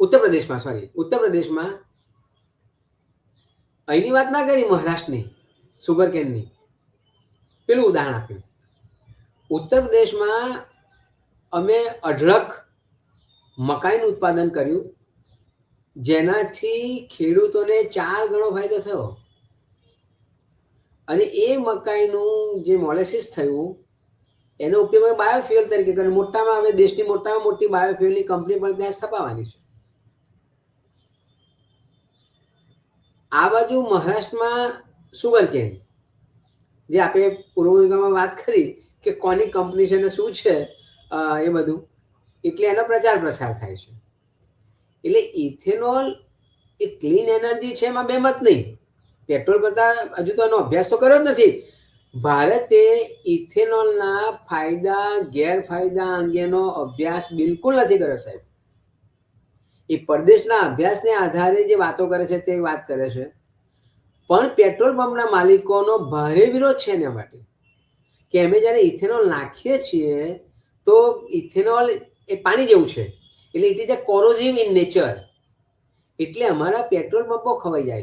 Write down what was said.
ઉત્તર પ્રદેશમાં સોરી ઉત્તર પ્રદેશમાં અહીંની વાત ના કરી, મહારાષ્ટ્રની સુગર કેનની પેલું ઉદાહરણ આપ્યું. ઉત્તર પ્રદેશમાં અમે અઢળક મકાઈનું ઉત્પાદન કર્યું, જેનાથી ખેડૂતોને ચાર ગણો ફાયદો થયો. અને એ મકાઈનું જે મોલેસિસ થયું, એનો ઉપયોગ બાયોફ્યુઅલ તરીકે કર્યો. મોટામાં હવે દેશની મોટામાં મોટી બાયોફ્યુઅલની કંપની પણ ત્યાં સ્થપાવાની છે. આ બાજુ મહારાષ્ટ્રમાં સુગર કેન, જે આપણે પૂર્વમાં વાત કરી કે કોની કંપની છે ને શું છે એ બધું. એટલે એનો પ્રચાર પ્રસાર થાય છે. એટલે ઇથેનોલ એ ક્લીન એનર્જી છે એમાં બે મત નહીં. પેટ્રોલ કરતાં હજુ તો એનો અભ્યાસ તો કર્યો જ નથી. ભારતે ઇથેનોલના ફાયદા, ગેરફાયદા અંગેનો અભ્યાસ બિલકુલ નથી કર્યો સાહેબ. એ પરદેશના અભ્યાસને આધારે જે વાતો કરે છે તે વાત કરે છે. પણ પેટ્રોલ પંપના માલિકોનો ભારે વિરોધ છે એના માટે. કે અમે જ્યારે ઇથેનોલ નાખીએ છીએ, તો ઇથેનોલ એ પાણી જેવું છે. એટલે it is a corrosive in nature એટલે અમારા પેટ્રોલ પંપો ખવાઈ જાય છે.